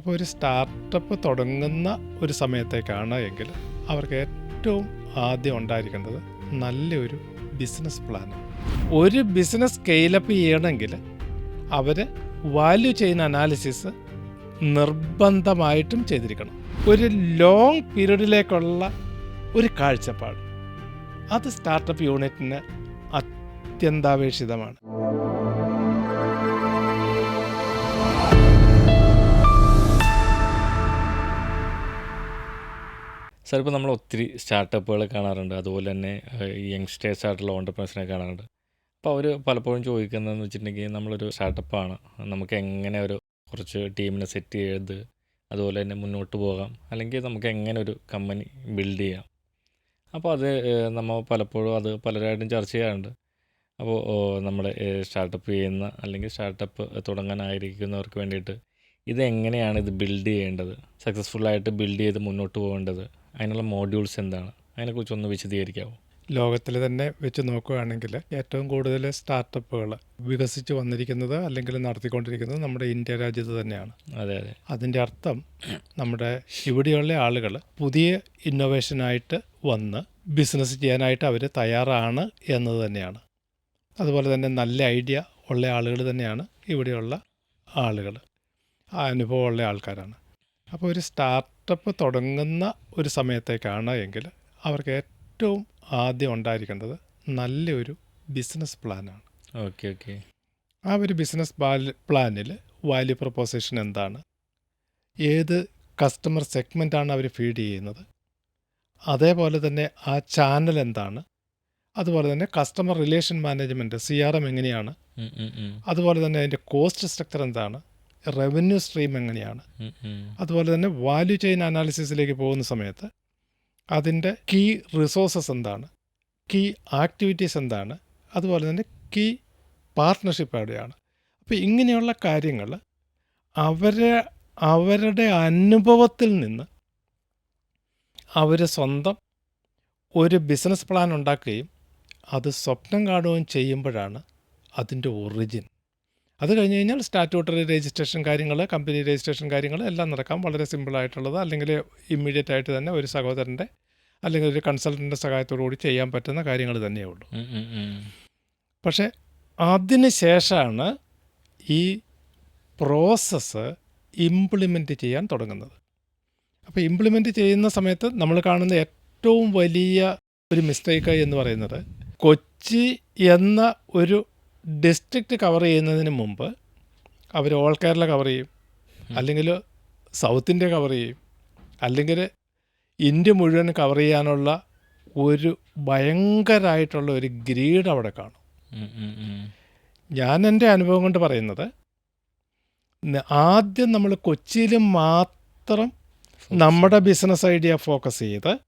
അപ്പോൾ ഒരു സ്റ്റാർട്ടപ്പ് തുടങ്ങുന്ന ഒരു സമയത്തേക്കാണ് എങ്കിൽ അവർക്ക് ഏറ്റവും ആദ്യം ഉണ്ടായിരിക്കേണ്ടത് നല്ലൊരു ബിസിനസ് പ്ലാൻ ഒരു ബിസിനസ് സ്കെയിലപ്പ് ചെയ്യണമെങ്കിൽ അവർ വാല്യൂ ചെയിൻ അനാലിസിസ് നിർബന്ധമായിട്ടും ചെയ്തിരിക്കണം. ഒരു ലോങ് പീരീഡിലേക്കുള്ള ഒരു കാഴ്ചപ്പാട്. അത് സ്റ്റാർട്ടപ്പ് യൂണിറ്റിന് അത്യന്താപേക്ഷിതമാണ്. സാർ ഇപ്പോൾ നമ്മൾ ഒത്തിരി സ്റ്റാർട്ടപ്പുകളെ കാണാറുണ്ട്. അതുപോലെ തന്നെ യങ്സ്റ്റേഴ്സ് ആയിട്ടുള്ള ഓണ്ടർപ്രണേഴ്സിനെ കാണാറുണ്ട്. അപ്പോൾ അവർ പലപ്പോഴും ചോദിക്കുന്നതെന്ന് വെച്ചിട്ടുണ്ടെങ്കിൽ നമ്മളൊരു സ്റ്റാർട്ടപ്പാണ്. നമുക്ക് എങ്ങനെ ഒരു കുറച്ച് ടീമിനെ സെറ്റ് ചെയ്ത് അതുപോലെ തന്നെ മുന്നോട്ട് പോകാം. അല്ലെങ്കിൽ നമുക്ക് എങ്ങനെ ഒരു കമ്പനി ബിൽഡ് ചെയ്യാം. അപ്പോൾ അത് നമ്മൾ പലപ്പോഴും അത് പലരായിട്ടും ചർച്ച ചെയ്യാറുണ്ട്. അപ്പോൾ നമ്മൾ സ്റ്റാർട്ടപ്പ് ചെയ്യുന്ന അല്ലെങ്കിൽ സ്റ്റാർട്ടപ്പ് തുടങ്ങാനായിരിക്കുന്നവർക്ക് വേണ്ടിയിട്ട് ഇത് എങ്ങനെയാണ് ഇത് ബിൽഡ് ചെയ്യേണ്ടത്? സക്സസ്ഫുള്ളായിട്ട് ബിൽഡ് ചെയ്ത് മുന്നോട്ട് പോകേണ്ടത്? അതിനുള്ള മോഡ്യൂൾസ് എന്താണ്? അതിനെക്കുറിച്ച് ഒന്ന് വിശദീകരിക്കാമോ ലോകത്തിൽ തന്നെ വെച്ച് നോക്കുകയാണെങ്കിൽ ഏറ്റവും കൂടുതൽ സ്റ്റാർട്ടപ്പുകൾ വികസിച്ച് വന്നിരിക്കുന്നത് അല്ലെങ്കിൽ നടത്തിക്കൊണ്ടിരിക്കുന്നത് നമ്മുടെ ഇന്ത്യ രാജ്യത്ത് തന്നെയാണ്. അതെ അതെ. അതിന്റെ അർത്ഥം നമ്മുടെ ഇവിടെയുള്ള ആളുകൾ പുതിയ ഇന്നോവേഷനായിട്ട് വന്ന് ബിസിനസ് ചെയ്യാനായിട്ട് അവർ തയ്യാറാണ് എന്നത് തന്നെയാണ്. അതുപോലെ തന്നെ നല്ല ഐഡിയ ഉള്ള ആളുകൾ തന്നെയാണ് ഇവിടെയുള്ള ആളുകൾ ആ അനുഭവമുള്ള ആൾക്കാരാണ്. അപ്പോൾ ഒരു സ്റ്റാർട്ടപ്പ് തുടങ്ങുന്ന ഒരു സമയത്തേക്കാണ് എങ്കിൽ അവർക്ക് ഏറ്റവും ആദ്യം ഉണ്ടായിരിക്കേണ്ടത് നല്ലൊരു ബിസിനസ് പ്ലാനാണ്. Okay okay. ആ ഒരു ബിസിനസ് പ്ലാനിൽ വാല്യൂ പ്രൊപ്പോസിഷൻ എന്താണ്? ഏത് കസ്റ്റമർ സെഗ്മെന്റാണ് അവർ ഫീഡ് ചെയ്യുന്നത്? അതേപോലെ തന്നെ ആ ചാനൽ എന്താണ്? അതുപോലെ തന്നെ customer relation management C R M എങ്ങനെയാണ്? അതുപോലെ തന്നെ അതിന്റെ കോസ്റ്റ് സ്ട്രക്ചർ എന്താണ്? റവന്യൂ സ്ട്രീം എങ്ങനെയാണ്? അതുപോലെ തന്നെ വാല്യൂ ചെയിൻ അനാലിസിസിലേക്ക് പോകുന്ന സമയത്ത് അതിന്റെ കീ റിസോഴ്സസ് എന്താണ്? കീ ആക്ടിവിറ്റീസ് എന്താണ്? അതുപോലെ തന്നെ കീ പാർട്ട്ണർഷിപ്പ് എവിടെയാണ്? അപ്പോൾ ഇങ്ങനെയുള്ള കാര്യങ്ങൾ അവരെ അവരുടെ അനുഭവത്തിൽ നിന്ന് അവർ സ്വന്തം ഒരു ബിസിനസ് പ്ലാൻ ഉണ്ടാക്കുകയും അത് സ്വപ്നം കാണുകയും ചെയ്യുമ്പോഴാണ് അതിന്റെ ഒറിജിൻ അത് കഴിഞ്ഞ് കഴിഞ്ഞാൽ സ്റ്റാറ്റ്യൂട്ടറി രജിസ്ട്രേഷൻ കാര്യങ്ങൾ കമ്പനി രജിസ്ട്രേഷൻ കാര്യങ്ങൾ എല്ലാം നടക്കാം വളരെ സിമ്പിളായിട്ടുള്ളത് അല്ലെങ്കിൽ ഇമ്മീഡിയറ്റ് ആയിട്ട് തന്നെ ഒരു സഹോദരന്റെ അല്ലെങ്കിൽ ഒരു കൺസൾട്ടന്റെ സഹായത്തോടു കൂടി ചെയ്യാൻ പറ്റുന്ന കാര്യങ്ങൾ തന്നെയേ ഉള്ളൂ. പക്ഷേ അതിന് ശേഷമാണ് ഈ പ്രോസസ്സ് ഇംപ്ലിമെന്റ് ചെയ്യാൻ തുടങ്ങുന്നത്. അപ്പോൾ ഇംപ്ലിമെന്റ് ചെയ്യുന്ന സമയത്ത് നമ്മൾ കാണുന്ന ഏറ്റവും വലിയ ഒരു മിസ്റ്റേക്ക് എന്ന് പറയുന്നത് കൊച്ചി എന്ന ഒരു ഡിസ്ട്രിക്റ്റ് കവർ ചെയ്യുന്നതിന് മുമ്പ് അവർ ഓൾ കേരള കവർ ചെയ്യും. അല്ലെങ്കിൽ സൗത്ത് ഇന്ത്യ കവർ ചെയ്യും. അല്ലെങ്കിൽ ഇന്ത്യ മുഴുവൻ കവർ ചെയ്യാനുള്ള ഒരു ഭയങ്കരമായിട്ടുള്ള ഒരു ഗ്രീഡ് അവിടെ കാണും. ഞാൻ എന്റെ അനുഭവം കൊണ്ട് പറയുന്നത് ആദ്യം നമ്മൾ കൊച്ചിയിൽ മാത്രം നമ്മുടെ ബിസിനസ് ഐഡിയ ഫോക്കസ് ചെയ്ത്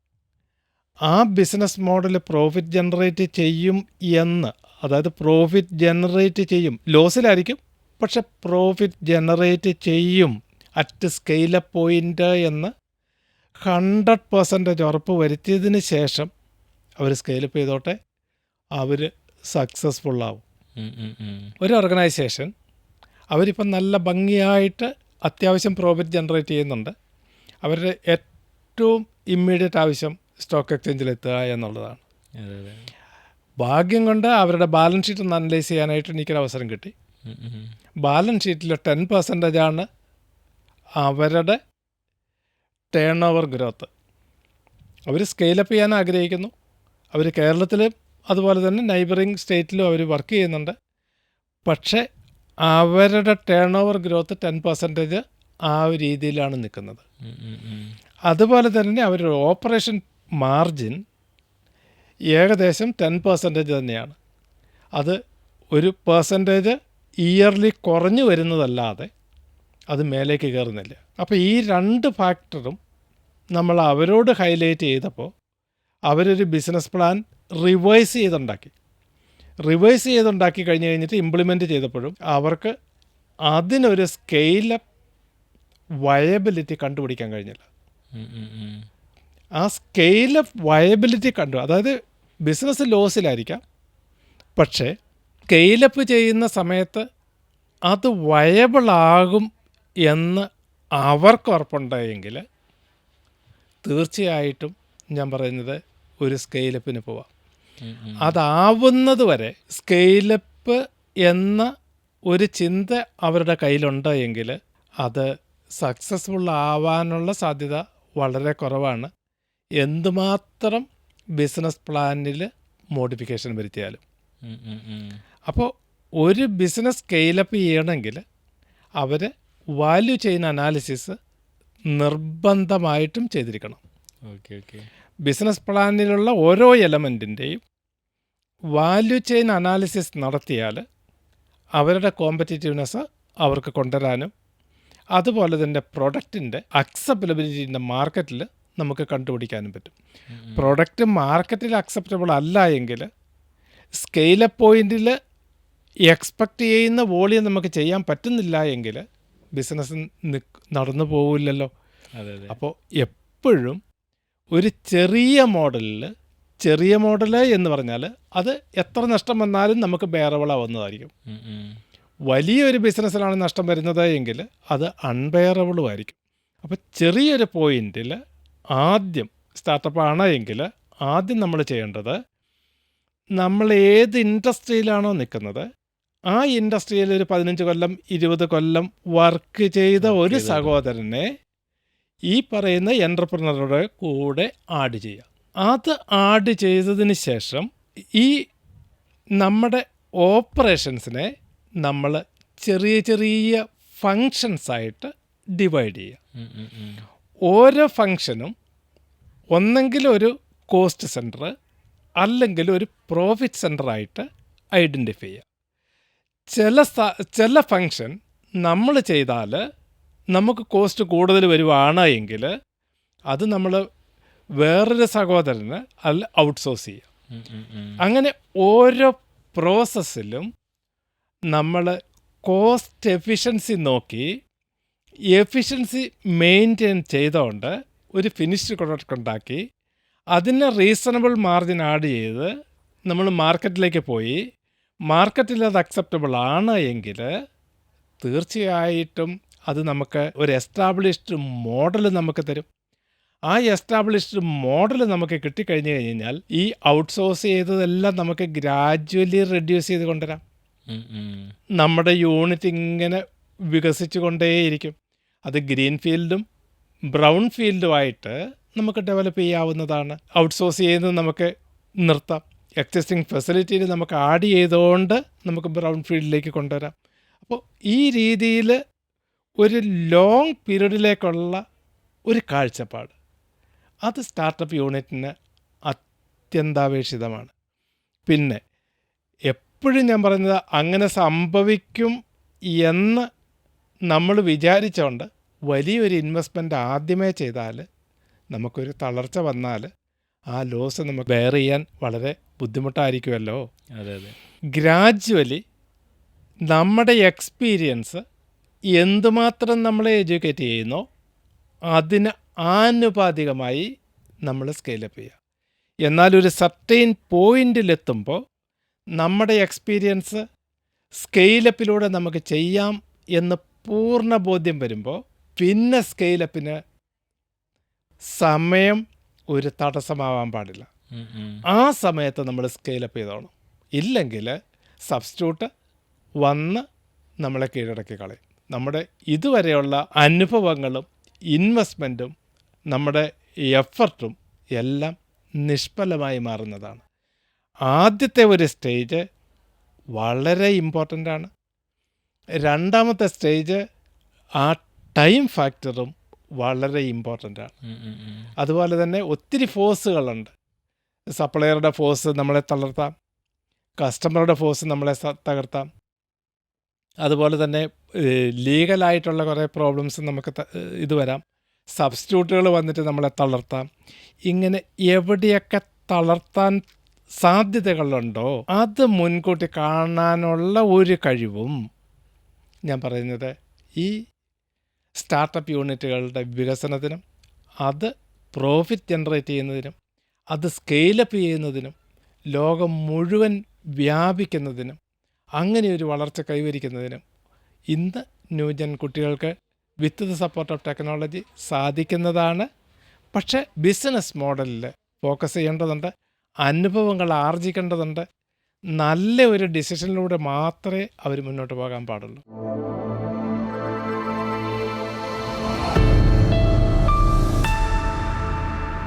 ആ ബിസിനസ് മോഡൽ പ്രോഫിറ്റ് ജനറേറ്റ് ചെയ്യും എന്ന് അതായത് പ്രോഫിറ്റ് ജനറേറ്റ് ചെയ്യും. ലോസിലായിരിക്കും പക്ഷെ പ്രോഫിറ്റ് ജനറേറ്റ് ചെയ്യും. അറ്റ് സ്കെയില പോയിന്റ് എന്ന് ഹൺഡ്രഡ് പെർസെന്റേജ് ഉറപ്പ് വരുത്തിയതിന് ശേഷം അവർ സ്കെയിലപ്പ് ചെയ്തോട്ടെ അവർ സക്സസ്ഫുള്ളാവും ഒരു ഓർഗനൈസേഷൻ അവരിപ്പം നല്ല ഭംഗിയായിട്ട് അത്യാവശ്യം പ്രോഫിറ്റ് ജനറേറ്റ് ചെയ്യുന്നുണ്ട്. അവരുടെ ഏറ്റവും ഇമ്മീഡിയറ്റ് ആവശ്യം സ്റ്റോക്ക് എക്സ്ചേഞ്ചിൽ എത്തുക എന്നുള്ളതാണ്. ഭാഗ്യം കൊണ്ട് അവരുടെ ബാലൻസ് ഷീറ്റ് ഒന്ന് അനലൈസ് ചെയ്യാനായിട്ട് എനിക്കൊരു അവസരം കിട്ടി. ബാലൻസ് ഷീറ്റിൽ ടെൻ പെർസെന്റേജ് ആണ് അവരുടെ ടേൺ ഓവർ ഗ്രോത്ത് അവർ സ്കെയിലപ്പ് ചെയ്യാൻ ആഗ്രഹിക്കുന്നു. അവർ കേരളത്തിൽ അതുപോലെ തന്നെ നൈബറിങ് സ്റ്റേറ്റിലും അവർ വർക്ക് ചെയ്യുന്നുണ്ട്. പക്ഷേ അവരുടെ turn over growth ten percentage ആ ഒരു രീതിയിലാണ് നിൽക്കുന്നത്. അതുപോലെ തന്നെ അവരുടെ ഓപ്പറേഷൻ മാർജിൻ ഏകദേശം ടെൻ പെർസെന്റേജ് തന്നെയാണ്. അത് ഒരു പെർസെന്റേജ് ഇയർലി കുറഞ്ഞു വരുന്നതല്ലാതെ അത് മേലേക്ക് കയറുന്നില്ല. അപ്പോൾ ഈ രണ്ട് ഫാക്ടറും നമ്മൾ അവരോട് ഹൈലൈറ്റ് ചെയ്തപ്പോൾ അവരൊരു ബിസിനസ് പ്ലാൻ റിവൈസ് ചെയ്തുണ്ടാക്കി. റിവൈസ് ചെയ്തുണ്ടാക്കി കഴിഞ്ഞ് കഴിഞ്ഞിട്ട് ഇംപ്ലിമെന്റ് ചെയ്തപ്പോഴും അവർക്ക് അതിനൊരു സ്കെയിലപ്പ് വയബിലിറ്റി കണ്ടുപിടിക്കാൻ കഴിഞ്ഞില്ല. ആ സ്കെയിൽ ഓഫ് വയബിലിറ്റി കണ്ടു. അതായത് ബിസിനസ് ലോസിലായിരിക്കാം പക്ഷേ സ്കെയിലപ്പ് ചെയ്യുന്ന സമയത്ത് അത് വയബിളാകും എന്ന് അവർക്ക് ഉറപ്പുണ്ടായെങ്കിൽ തീർച്ചയായിട്ടും ഞാൻ പറയുന്നത് ഒരു സ്കെയിലപ്പിന് പോവാം. അതാവുന്നത് വരെ സ്കെയിലപ്പ് എന്ന ഒരു ചിന്ത അവരുടെ കയ്യിലുണ്ട് എങ്കിൽ അത് സക്സസ്ഫുൾ ആവാനുള്ള സാധ്യത വളരെ കുറവാണ്. എന്തുമാത്രം ബിസിനസ് പ്ലാനിൽ മോഡിഫിക്കേഷൻ വരുത്തിയാലും. അപ്പോൾ ഒരു ബിസിനസ് സ്കെയിലപ്പ് ചെയ്യണമെങ്കിൽ അവർ വാല്യൂ ചെയിൻ അനാലിസിസ് നിർബന്ധമായിട്ടും ചെയ്തിരിക്കണം. Okay okay. ബിസിനസ് പ്ലാനിലുള്ള ഓരോ എലമെന്റിന്റെയും വാല്യൂ ചെയിൻ അനാലിസിസ് നടത്തിയാൽ അവരുടെ കോമ്പറ്റീറ്റീവ്നെസ് അവർക്ക് കൊണ്ടുവരാനും അതുപോലെ തന്നെ പ്രൊഡക്റ്റിന്റെ അക്സെപ്റ്റബിലിറ്റിന്റെ മാർക്കറ്റിൽ നമുക്ക് കണ്ടുപിടിക്കാനും പറ്റും. പ്രോഡക്റ്റ് മാർക്കറ്റിൽ അക്സെപ്റ്റബിൾ അല്ല എങ്കിൽ സ്കെയിലപ്പ് പോയിന്റിൽ എക്സ്പെക്റ്റ് ചെയ്യുന്ന വോളിയം നമുക്ക് ചെയ്യാൻ പറ്റുന്നില്ല എങ്കിൽ ബിസിനസ് നടന്നു പോവില്ലല്ലോ. അപ്പോൾ എപ്പോഴും ഒരു ചെറിയ മോഡലിൽ ചെറിയ മോഡൽ എന്ന് പറഞ്ഞാൽ അത് എത്ര നഷ്ടം വന്നാലും നമുക്ക് ബെയറബിളാവുന്നതായിരിക്കും. വലിയൊരു ബിസിനസ്സിലാണ് നഷ്ടം വരുന്നത് എങ്കിൽ അത് അൺബെയറബിളും ആയിരിക്കും. അപ്പോൾ ചെറിയൊരു പോയിന്റിൽ ആദ്യം സ്റ്റാർട്ടപ്പാണ് എങ്കിൽ ആദ്യം നമ്മൾ ചെയ്യേണ്ടത് നമ്മൾ ഏത് ഇൻഡസ്ട്രിയിലാണോ നിൽക്കുന്നത് ആ ഇൻഡസ്ട്രിയിൽ ഒരു പതിനഞ്ച് കൊല്ലം ഇരുപത് കൊല്ലം വർക്ക് ചെയ്ത ഒരു സഹോദരനെ ഈ പറയുന്ന എന്റർപ്രണറുടെ കൂടെ ആഡ് ചെയ്യുക അത് ആഡ് ചെയ്തതിന് ശേഷം ഈ നമ്മുടെ ഓപ്പറേഷൻസിനെ നമ്മൾ ചെറിയ ചെറിയ ഫങ്ഷൻസായിട്ട് ഡിവൈഡ് ചെയ്യുക. ഓരോ ഫങ്ഷനും ഒന്നെങ്കിൽ ഒരു കോസ്റ്റ് സെന്റർ അല്ലെങ്കിൽ ഒരു പ്രോഫിറ്റ് സെന്ററായിട്ട് ഐഡന്റിഫൈ ചെയ്യുക ചില ചില ഫങ്ഷൻ നമ്മൾ ചെയ്താൽ നമുക്ക് കോസ്റ്റ് കൂടുതൽ വരുവാണ് എങ്കിൽ അത് നമ്മൾ വേറൊരു സഹോദരന് അല്ല ഔട്ട്സോഴ്സ് ചെയ്യുക. അങ്ങനെ ഓരോ പ്രോസസ്സിലും നമ്മൾ കോസ്റ്റ് എഫിഷ്യൻസി നോക്കി എഫിഷ്യൻസി മെയിന്റെയിൻ ചെയ്തുകൊണ്ട് ഒരു ഫിനിഷ്ഡ് പ്രൊഡക്റ്റ് ഉണ്ടാക്കി. അതിന് റീസണബിൾ മാർജിൻ ആഡ് ചെയ്ത് നമ്മൾ മാർക്കറ്റിലേക്ക് പോയി. മാർക്കറ്റിൽ അത് അക്സെപ്റ്റബിൾ ആണ് എങ്കിൽ തീർച്ചയായിട്ടും അത് നമുക്ക് ഒരു എസ്റ്റാബ്ലിഷ്ഡ് മോഡൽ നമുക്ക് തരും. ആ എസ്റ്റാബ്ലിഷ്ഡ് മോഡൽ നമുക്ക് കിട്ടിക്കഴിഞ്ഞ് കഴിഞ്ഞാൽ ഈ ഔട്ട്സോഴ്സ് ചെയ്തതെല്ലാം നമുക്ക് ഗ്രാജ്വലി റെഡ്യൂസ് ചെയ്ത് കൊണ്ടുവരാം. നമ്മുടെ യൂണിറ്റ് ഇങ്ങനെ വികസിച്ചു കൊണ്ടേയിരിക്കും. അത് ഗ്രീൻ ഫീൽഡും ബ്രൗൺ ഫീൽഡുമായിട്ട് നമുക്ക് ഡെവലപ്പ് ചെയ്യാവുന്നതാണ്. ഔട്ട്സോഴ്സ് ചെയ്യുന്നത് നമുക്ക് നിർത്താം. എക്സിസ്റ്റിംഗ് ഫെസിലിറ്റിയിൽ നമുക്ക് ആഡ് ചെയ്തുകൊണ്ട് നമുക്ക് ബ്രൗൺ ഫീൽഡിലേക്ക് കൊണ്ടുവരാം. അപ്പോൾ ഈ രീതിയിൽ ഒരു ലോങ് പീരീഡിലേക്കുള്ള ഒരു കാഴ്ചപ്പാട്. അത് സ്റ്റാർട്ടപ്പ് യൂണിറ്റിന് അത്യന്താപേക്ഷിതമാണ്. പിന്നെ എപ്പോഴും ഞാൻ പറയുന്നത് അങ്ങനെ സംഭവിക്കും എന്ന് നമ്മൾ വിചാരിച്ചുകൊണ്ട് വലിയൊരു ഇൻവെസ്റ്റ്മെന്റ് ആദ്യമേ ചെയ്താൽ നമുക്കൊരു തളർച്ച വന്നാൽ ആ ലോസ് നമുക്ക് ബെയർ ചെയ്യാൻ വളരെ ബുദ്ധിമുട്ടായിരിക്കുമല്ലോ. അതെ അതെ. ഗ്രാജ്വലി നമ്മുടെ എക്സ്പീരിയൻസ് എന്തുമാത്രം നമ്മളെ എഡ്യൂക്കേറ്റ് ചെയ്യുന്നോ അതിന് ആനുപാതികമായി നമ്മൾ സ്കെയിലപ്പ് ചെയ്യുക. എന്നാൽ ഒരു സർട്ടൈൻ പോയിന്റിലെത്തുമ്പോൾ നമ്മുടെ എക്സ്പീരിയൻസ് സ്കെയിലപ്പിലൂടെ നമുക്ക് ചെയ്യാം എന്ന് പൂർണ ബോധ്യം വരുമ്പോൾ പിന്നെ സ്കെയിലപ്പിന് സമയം ഒരു തടസ്സമാവാൻ പാടില്ല. ആ സമയത്ത് നമ്മൾ സ്കെയിലപ്പ് ചെയ്തോണം. ഇല്ലെങ്കിൽ സബ്സ്റ്റിറ്റ്യൂട്ട് വന്ന് നമ്മളെ കീഴടക്കി കളയും. നമ്മുടെ ഇതുവരെയുള്ള അനുഭവങ്ങളും ഇൻവെസ്റ്റ്മെന്റും നമ്മുടെ എഫർട്ടും എല്ലാം നിഷ്ഫലമായി മാറുന്നതാണ്. ആദ്യത്തെ ഒരു സ്റ്റേജ് വളരെ ഇമ്പോർട്ടന്റ് ആണ്. രണ്ടാമത്തെ സ്റ്റേജ് ആ ടൈം ഫാക്ടറും വളരെ ഇമ്പോർട്ടന്റ് ആണ്. അതുപോലെ തന്നെ ഒത്തിരി ഫോഴ്സുകളുണ്ട് സപ്ലയറുടെ ഫോഴ്സ് നമ്മളെ തളർത്താം. കസ്റ്റമറുടെ ഫോഴ്സ് നമ്മളെ തകർത്താം. അതുപോലെ തന്നെ ലീഗലായിട്ടുള്ള കുറേ പ്രോബ്ലംസ് നമുക്ക് ഇത് വരാം. സബ്സ്റ്റിറ്റ്യൂട്ടുകൾ വന്നിട്ട് നമ്മളെ തളർത്താം. ഇങ്ങനെ എവിടെയൊക്കെ തളർത്താൻ സാധ്യതകളുണ്ടോ അത് മുൻകൂട്ടി കാണാനുള്ള ഒരു കഴിവും ഞാൻ പറയുന്നത് ഈ സ്റ്റാർട്ടപ്പ് യൂണിറ്റുകളുടെ വികസനത്തിനും അത് പ്രോഫിറ്റ് ജനറേറ്റ് ചെയ്യുന്നതിനും അത് സ്കെയിലപ്പ് ചെയ്യുന്നതിനും ലോകം മുഴുവൻ വ്യാപിക്കുന്നതിനും അങ്ങനെ ഒരു വളർച്ച കൈവരിക്കുന്നതിനും ഇന്ന് ന്യൂജൻ കുട്ടികൾക്ക് with the support of technology സാധിക്കുന്നതാണ്. പക്ഷേ ബിസിനസ് മോഡലിൽ ഫോക്കസ് ചെയ്യേണ്ടതുണ്ട് അനുഭവങ്ങൾ ആർജിക്കേണ്ടതുണ്ട് നല്ല ഒരു ഡിസിഷനിലൂടെ മാത്രമേ അവർ മുന്നോട്ട് പോകാൻ പാടുള്ളൂ.